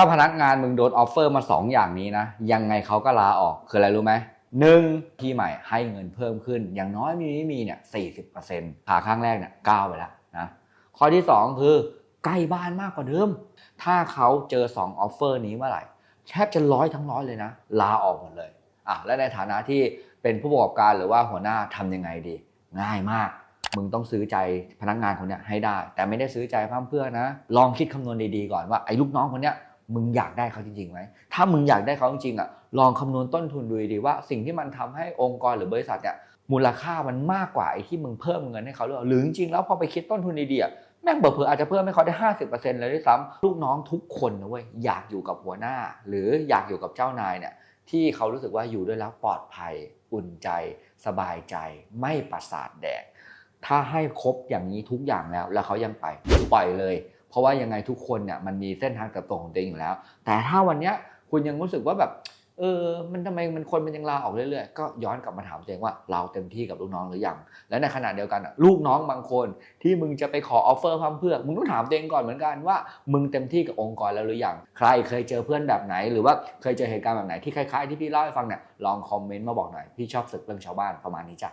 ถ้าพนักงานมึงโดนออฟเฟอร์มา 2 อย่างนี้นะ ยังไงเขาก็ลาออกคืออะไรรู้ไหมหนึ่งที่ใหม่ให้เงินเพิ่มขึ้น อย่างน้อยมีไม่มีเนี่ยสี่สิบเปอร์เซ็นต์ขาข้างแรกเนี่ยก้าวไปแล้วนะข้อที่ 2 คือใกล้บ้านมากกว่าเดิม ถ้าเขาเจอ2ออฟเฟอร์นี้เมื่อไหร่แทบจะร้อยทั้งร้อยเลยนะ ลาออกหมดเลยอะและในฐานะที่เป็นผู้ประกอบการหรือว่าหัวหน้าทำยังไงดี ง่ายมาก มึงต้องซื้อใจพนักงานคนเนี้ยให้ได้ แต่ไม่ได้ซื้อใจพร่ำเพื่อนะ ลองคิดคำนวณดีๆก่อนว่าไอ้ลูกน้องคนเนี้ย มึงอยากได้เขาจริงๆไหมถ้ามึงอยากได้เขาจริงๆอะลองคำนวณต้นทุนดูดีว่าสิ่งที่มันทำให้องค์กรหรือบริษัทเนี่ยมูลค่ามันมากกว่าไอ้ที่มึงเพิ่มเงินให้เขาหรือเปล่าหรือจริงๆแล้วพอไปคิดต้นทุนดีๆอะแม่งเผื่ออาจจะเพิ่มให้เขาได้ 50%เลยด้วยซ้ำลูกน้องทุกคนนะเว้ยอยากอยู่กับหัวหน้า หรืออยากอยู่กับเจ้านายเนี่ยที่เขารู้สึกว่าอยู่ด้วยแล้วปลอดภัย อุ่นใจ สบายใจ ไม่ประสาทแดกถ้าให้ครบอย่างนี้ทุกอย่างแล้ว แล้วเขายังไปปล่อยเลย เพราะว่ายังไงทุกคนเนี่ยมันมีเส้นทางเติบโตของตัวเองอยู่แล้ว แต่ถ้าวันเนี้ยคุณยังรู้สึกว่าแบบเออ มันทำไมมันคนมันยังลาออกเรื่อยๆ ก็ย้อนกลับมาถามตัวเองว่าเราเต็มที่กับลูกน้องหรือยัง และในขณะเดียวกันลูกน้องบางคนที่มึงจะไปขอออฟเฟอร์พัมเพื่อ มึงต้องถามตัวเองก่อนเหมือนกันว่า มึงเต็มที่กับองค์กรแล้วหรือยัง ใครเคยเจอเพื่อนแบบไหน หรือว่าเคยเจอเหตุการณ์แบบไหนที่คล้ายๆที่พี่เล่าให้ฟังเนี่ย ลองคอมเมนต์มาบอกหน่อย พี่ชอบศึกเรื่องชาวบ้านประมาณนี้จ้ะ